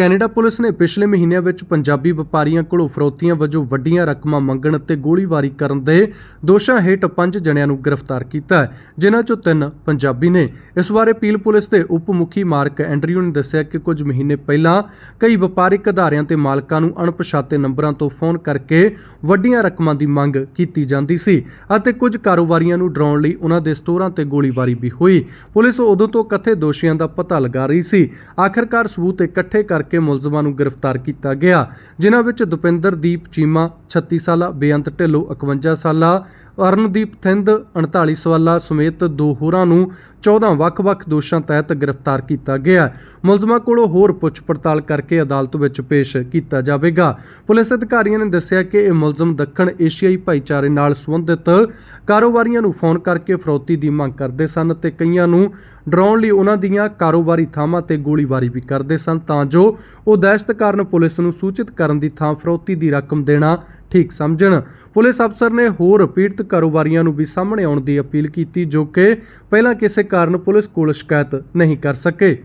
Canada police ਨੇ ਪਿਛਲੇ ਮਹੀਨਿਆਂ ਵਿੱਚ ਪੰਜਾਬੀ ਵਪਾਰੀਆਂ ਕੋਲੋਂ ਫਰੋਤੀਆਂ ਵਜੋਂ ਵੱਡੀਆਂ ਰਕਮਾਂ ਮੰਗਣ ਅਤੇ ਗੋਲੀਬਾਰੀ ਕਰਨ ਦੇ ਦੋਸ਼ਾਂ ਹੇਠ ਪੰਜ ਜਣਿਆਂ ਨੂੰ ਗ੍ਰਿਫਤਾਰ ਕੀਤਾ ਹੈ, ਜਿਨ੍ਹਾਂ ਚੋਂ ਤਿੰਨ ਪੰਜਾਬੀ ਨੇ। ਇਸ ਬਾਰੇ ਪੀਲ ਪੁਲਿਸ ਦੇ ਉਪ ਮੁਖੀ ਮਾਰਕ ਐਂਡਰਿਊ ਨੇ ਦੱਸਿਆ ਕਿ ਕੁਝ ਮਹੀਨੇ ਪਹਿਲਾਂ ਕਈ ਵਪਾਰਿਕ ਅਦਾਰਿਆਂ ਤੇ ਮਾਲਕਾਂ ਨੂੰ ਅਣਪਛਾਤੇ ਨੰਬਰਾਂ ਤੋਂ ਫੋਨ ਕਰਕੇ ਵੱਡੀਆਂ ਰਕਮਾਂ ਦੀ ਮੰਗ ਕੀਤੀ ਜਾਂਦੀ ਸੀ ਅਤੇ ਕੁਝ ਕਾਰੋਬਾਰੀਆਂ ਨੂੰ ਡਰਾਉਣ ਲਈ ਉਹਨਾਂ ਦੇ ਸਟੋਰਾਂ ਤੇ ਗੋਲੀਬਾਰੀ ਵੀ ਹੋਈ। ਪੁਲਿਸ ਉਦੋਂ ਤੋਂ ਕਥੇ ਦੋਸ਼ੀਆਂ ਦਾ ਪਤਾ ਲਗਾ ਰਹੀ ਸੀ। ਆਖਰਕਾਰ ਸਬੂਤ ਇਕੱਠੇ ਕਰਕੇ ਮੁਲਜ਼ਮਾਂ ਨੂੰ ਗ੍ਰਿਫਤਾਰ ਕੀਤਾ ਗਿਆ, ਜਿਨ੍ਹਾਂ ਵਿੱਚ ਦੁਪਿੰਦਰ ਦੀਪ ਚੀਮਾ 36 ਸਾਲਾ ਬੇਅੰਤ ਢਿੱਲੋਂ 51 ਸਾਲਾ, ਅਰਨਦੀਪ ਥਿੰਦ 39 ਸਾਲਾ ਸਮੇਤ ਦੋ ਹੋਰਾਂ ਨੂੰ 14 ਵੱਖ-ਵੱਖ ਦੋਸ਼ਾਂ ਤਹਿਤ ਗ੍ਰਿਫਤਾਰ ਕੀਤਾ ਗਿਆ। ਮੁਲਜ਼ਮਾਂ ਕੋਲੋਂ ਹੋਰ ਪੁੱਛ ਪੜਤਾਲ ਕਰਕੇ ਅਦਾਲਤ ਵਿੱਚ ਪੇਸ਼ ਕੀਤਾ ਜਾਵੇਗਾ। ਪੁਲਿਸ ਅਧਿਕਾਰੀਆਂ ਨੇ ਦੱਸਿਆ ਕਿ ਇਹ ਮੁਲਜ਼ਮ ਦੱਖਣ ਏਸ਼ੀਆਈ ਭਾਈਚਾਰੇ ਨਾਲ ਸੰਬੰਧਿਤ ਕਾਰੋਬਾਰੀਆਂ ਨੂੰ ਫੋਨ ਕਰਕੇ ਫਰੌਤੀ ਦੀ ਮੰਗ ਕਰਦੇ ਸਨ ਤੇ ਕਈਆਂ ਨੂੰ ਡਰਾਉਣ ਲਈ ਉਹਨਾਂ ਦੀਆਂ ਕਾਰੋਬਾਰੀ ਥਾਵਾਂ ਤੇ ਗੋਲੀਬਾਰੀ ਵੀ ਕਰਦੇ ਸਨ। ਤਾਂ ਜੋ ਉਹ ਦਹਿਸ਼ਤ ਕਾਰਨ ਪੁਲਿਸ ਨੂੰ ਸੂਚਿਤ ਕਰਨ ਦੀ ਥਾਂ ਫਰੋਤੀ ਦੀ ਰਕਮ ਦੇਣਾ ਠੀਕ ਸਮਝਣ। ਪੁਲਿਸ ਅਫਸਰ ਨੇ ਹੋਰ ਪੀੜਤ ਕਾਰੋਬਾਰੀਆਂ ਨੂੰ ਵੀ ਸਾਹਮਣੇ ਆਉਣ ਦੀ ਅਪੀਲ ਕੀਤੀ, ਜੋ ਕਿ ਪਹਿਲਾਂ ਕਿਸੇ ਕਾਰਨ ਪੁਲਿਸ ਕੋਲ ਸ਼ਿਕਾਇਤ ਨਹੀਂ ਕਰ ਸਕੇ।